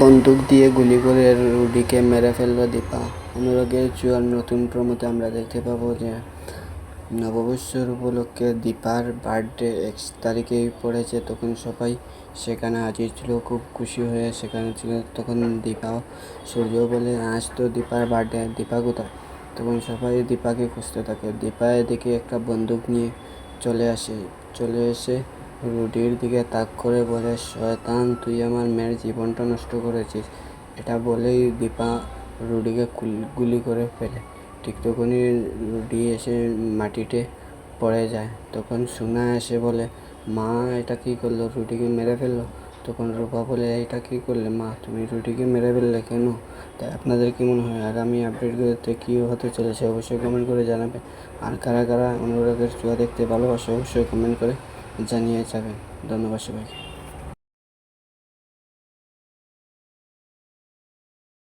বন্দুক দিয়ে গুলি করে রুডিকে মেরে ফেলল দীপা। অনুরাগের জুয়ার নতুন প্রমোতে আমরা দেখতে পাবো যে নববর্ষের উপলক্ষে দীপার বার্থডে এক তারিখেই পড়েছে, তখন সবাই সেখানে হাজির ছিল, খুব খুশি হয়ে সেখানে ছিল। তখন দীপা সূর্য বলে, আজ তো দীপার বার্থডে, দীপা কোথায়? তখন সবাই দীপাকে খুঁজতে থাকে। দীপা এদিকে একটা বন্দুক নিয়ে চলে আসে, চলে এসে রুডির দিকে তাক করে বলে, শয়তান, তুই আমার মেয়ের জীবনটা নষ্ট করেছিস। এটা বলেই দীপা রুডিকে গুলি করে ফেলে। ঠিক তখনই রুডি এসে মাটিতে পড়ে যায়। তখন সোনা এসে বলে, মা, এটা কী করল? রুটিকে মেরে ফেলল? তখন রূপা বলে, এটা কী করলে? মা, তুমি রুটিকে মেরে ফেললে কেন? তাই আপনাদের কী মনে হয়? আগামী আপডেটগুলোতে কী হতে চলেছে? অবশ্যই কমেন্ট করে জানাবেন আর কারা কারা অনুরাগের চুয়া দেখতে ভালোবাসে, অবশ্যই কমেন্ট করে জানিয়ে যাবেন। ধন্যবাদ সবাইকে।